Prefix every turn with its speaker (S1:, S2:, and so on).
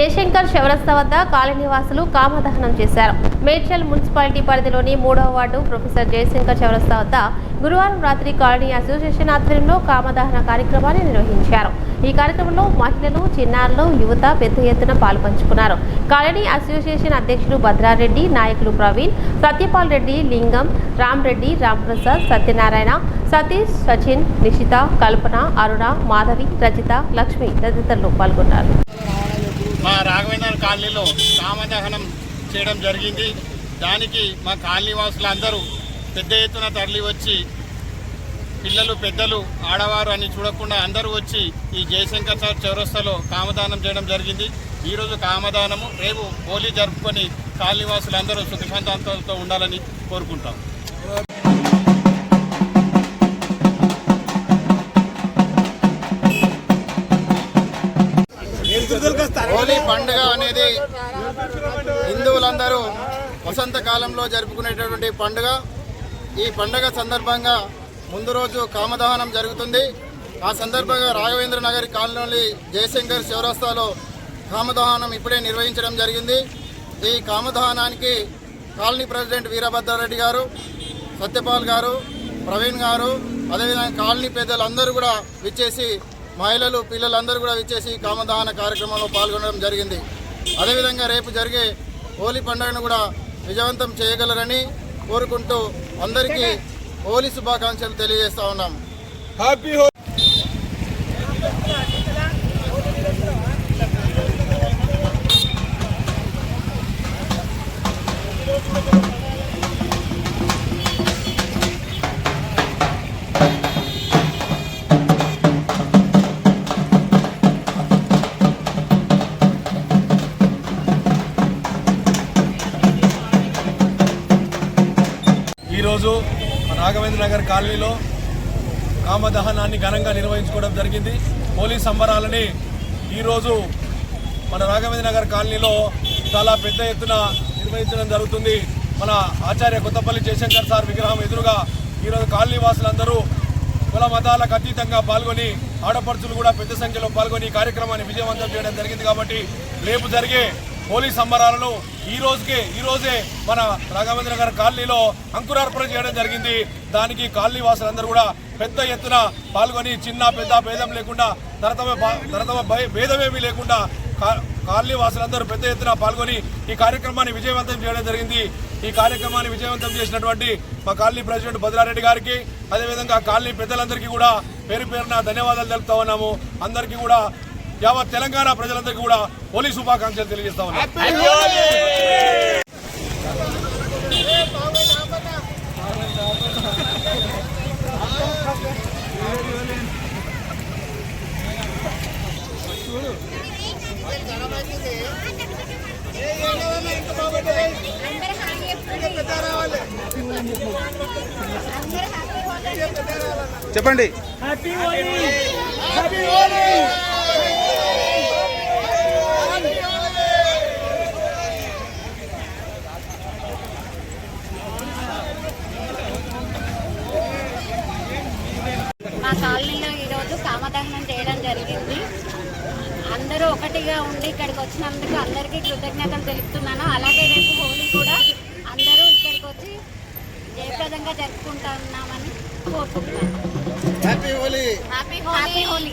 S1: జయశంకర్ చౌరస్తా వద్ద కాలనీవాసులు కామదహనం చేశారు. మేడ్చల్ మున్సిపాలిటీ పరిధిలోని మూడవ వార్డు ప్రొఫెసర్ జయశంకర్ చౌరస్తా వద్ద గురువారం రాత్రి కాలనీ అసోసియేషన్ ఆధ్వర్యంలో కామదహన కార్యక్రమాన్ని నిర్వహించారు. ఈ కార్యక్రమంలో మహిళలు చిన్నారులు యువత పెద్ద ఎత్తున పాల్పంచుకున్నారు. కాలనీ అసోసియేషన్ అధ్యక్షులు భద్రారెడ్డి నాయకులు ప్రవీణ్ సత్యపాల్ రెడ్డి లింగం రామ్రెడ్డి రాంప్రసాద్ సత్యనారాయణ సతీష్ సచిన్ నిషిత కల్పన అరుణ మాధవి రజిత లక్ష్మి తదితరులు పాల్గొన్నారు.
S2: కాలనీలో కామదహనం చేయడం జరిగింది. దానికి మా కాలనీ వాసులందరూ పెద్ద ఎత్తున తరలి వచ్చి పిల్లలు పెద్దలు ఆడవారు అని చూడకుండా అందరూ వచ్చి ఈ జయశంకర్ సార్ చౌరస్తాలో కామదానం చేయడం జరిగింది. ఈరోజు కామదానము రేపు హోలీ జరుపుకొని కాలనీ వాసులందరూ సుఖశాంతాలతో ఉండాలని కోరుకుంటాం. హోలీ పండుగ అనేది హిందువులందరూ వసంతకాలంలో జరుపుకునేటటువంటి పండుగ. ఈ పండుగ సందర్భంగా ముందు రోజు కామదహనం జరుగుతుంది. ఆ సందర్భంగా రాఘవేంద్ర నగర్ కాలనీ జయశంకర్ శివరాస్తాలో కామదహనం ఇప్పుడే నిర్వహించడం జరిగింది. ఈ కామదహనానికి కాలనీ ప్రెసిడెంట్ వీరభద్రారెడ్డి గారు సత్యపాల్ గారు ప్రవీణ్ గారు అదేవిధంగా కాలనీ పెద్దలందరూ కూడా విచ్చేసి మహిళలు పిల్లలందరూ కూడా విచ్చేసి కామదహన కార్యక్రమంలో పాల్గొనడం జరిగింది. అదేవిధంగా రేపు జరిగే హోలీ పండుగను కూడా విజయవంతం చేయగలరని కోరుకుంటూ అందరికీ హోలీ శుభాకాంక్షలు తెలియజేస్తా ఉన్నాం.
S3: హ్యాపీ ఈరోజు రాఘవేంద్ర నగర్ కాలనీలో కామదహనాన్ని ఘనంగా నిర్వహించుకోవడం జరిగింది. పోలీస్ సంబరాలని ఈరోజు మన రాఘవేంద్ర నగర్ కాలనీలో చాలా పెద్ద ఎత్తున నిర్వహించడం జరుగుతుంది. మన ఆచార్య కొత్తపల్లి జయశంకర్ సార్ విగ్రహం ఎదురుగా ఈరోజు కాలనీ వాసులందరూ కుల మతాలకు అతీతంగా పాల్గొని ఆడపడుచులు కూడా పెద్ద సంఖ్యలో పాల్గొని ఈ కార్యక్రమాన్ని విజయవంతం చేయడం జరిగింది కాబట్టి రేపు జరిగే పోలీస్ సంబరాలను ఈ రోజుకే ఈ రోజే మన రాఘవేంద్ర గారి కాలనీలో అంకురార్పణ చేయడం జరిగింది. దానికి కాలనీ వాసులందరూ కూడా పెద్ద ఎత్తున పాల్గొని చిన్న పెద్ద భేదం లేకుండా తరతమ తరతమ భేదమేమీ లేకుండా కా- కాలనీ వాసులందరూ పెద్ద ఎత్తున పాల్గొని ఈ కార్యక్రమాన్ని విజయవంతం చేయడం జరిగింది. ఈ కార్యక్రమాన్ని విజయవంతం చేసినటువంటి మా కాలనీ ప్రెసిడెంట్ భద్రారెడ్డి గారికి అదేవిధంగా కాలనీ పెద్దలందరికీ కూడా పేరు పేరున ధన్యవాదాలు తెలుపుతా ఉన్నాము. అందరికీ కూడా యావత్ తెలంగాణ ప్రజలందరికీ కూడా హోలీ శుభాకాంక్షలు తెలియజేస్తా
S4: చెప్పండి. అందరూ హ్యాపీ హోలీ. మా కాలనీలో ఈరోజు కామదహనం చేయడం జరిగింది. అందరూ ఒకటిగా ఉండి ఇక్కడికి వచ్చినందుకు అందరికీ కృతజ్ఞతలు తెలుపుతున్నాను. అలాగే రేపు హోలీ కూడా అందరూ ఇక్కడికి వచ్చి జయప్రదంగా జరుపుకుంటున్నామని కోరుకుంటున్నాను.
S2: Happy Holi
S4: happy Holi